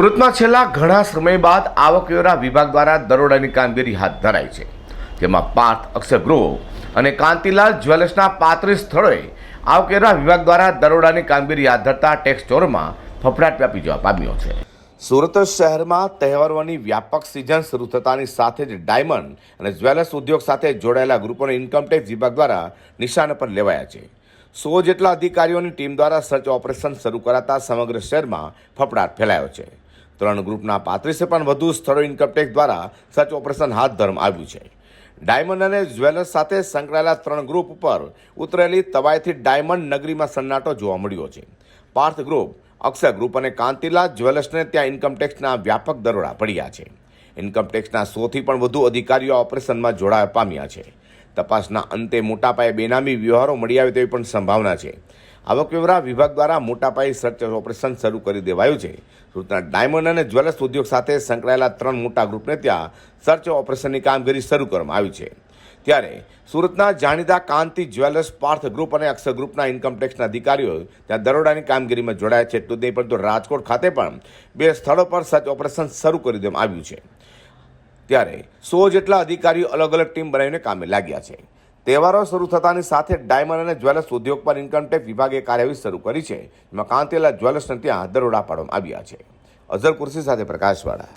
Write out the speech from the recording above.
સુરતમાં છેલ્લા ઘણા સમય બાદ આવકવેરા વિભાગ દ્વારા દરોડાની કામગીરી હાથ ધરાઈ છે. જેમાં પાર્થ, અક્ષય ગૃહ અને કાંતિલાલ જ્વેલર્સના પાંત્રીસ સ્થળોએ આવકવેરા વિભાગ દ્વારા દરોડાની કામગીરી હાથ ધરતા ટેક્સ ચોરમાં ફફડાટ વ્યાપી જવા પામ્યો છે. સુરત શહેરમાં તહેવારોની વ્યાપક સિઝન શરૂ થતાની સાથે જ ડાયમંડ અને જ્વેલર્સ ઉદ્યોગ સાથે જોડાયેલા ગ્રુપોને ઇન્કમટેક્સ વિભાગ દ્વારા નિશાન પર લેવાયા છે. સો જેટલા અધિકારીઓની ટીમ દ્વારા સર્ચ ઓપરેશન શરૂ કરાતા સમગ્ર શહેરમાં ફફડાટ ફેલાયો છે. ત્રણ ગ્રુપના પાંત્રીસે પણ વધુ સ્થળો ઇન્કમટેક્સ દ્વારા સર્ચ ઓપરેશન હાથ ધરવામાં આવ્યું છે. ડાયમંડ અને જ્વેલર્સ સાથે સંકળાયેલા ત્રણ ગ્રુપ ઉપર ઉતરેલી તવાઈથી ડાયમંડ નગરીમાં સન્નાટો જોવા મળ્યો છે. પાર્થ ગ્રુપ, અક્ષય ગ્રુપ અને કાંતિલા જ્વેલર્સને ત્યાં ઇન્કમટેક્સના વ્યાપક દરોડા પડ્યા છે. ઇન્કમટેક્સના સોથી પણ વધુ અધિકારીઓ ઓપરેશનમાં જોડાવા પામ્યા છે. તપાસના અંતે મોટા પાયે બેનામી વ્યવહારો મળી આવે તેવી પણ સંભાવના છે. આવકવેરા વિભાગ દ્વારા મોટા પાયે સર્ચ ઓપરેશન શરૂ કરી દેવાયું છે. સુરતના ડાયમંડ અને જ્વેલર્સ ઉદ્યોગ સાથે સંકળાયેલા ત્રણ મોટા ગ્રુપને ત્યાં સર્ચ ઓપરેશનની કામગીરી શરૂ કરવામાં આવી છે. ત્યારે સુરતના જાણીતા કાંતિ જ્વેલર્સ પાર્થ ગ્રુપ અને અક્ષર ગ્રુપના ઇન્કમટેક્સના અધિકારીઓ ત્યાં દરોડાની કામગીરીમાં જોડાયા છે. એટલું જ નહીં, પરંતુ રાજકોટ ખાતે પણ બે સ્થળો પર સર્ચ ઓપરેશન શરૂ કરી દેવામાં આવ્યું છે. ત્યારે સો જેટલા અધિકારીઓ અલગ અલગ ટીમ બનાવીને કામે લાગ્યા છે. તહેવારો શરૂ થતાની સાથે ડાયમંડ અને જ્વેલર્સ ઉદ્યોગ પર ઇન્કમટેક્સ વિભાગે કાર્યવાહી શરૂ કરી છે. જેમાં કાંતિલા જ્વેલર્સને ત્યાં દરોડા પાડવામાં આવ્યા છે. અઝર કુર્સી સાથે પ્રકાશવાળા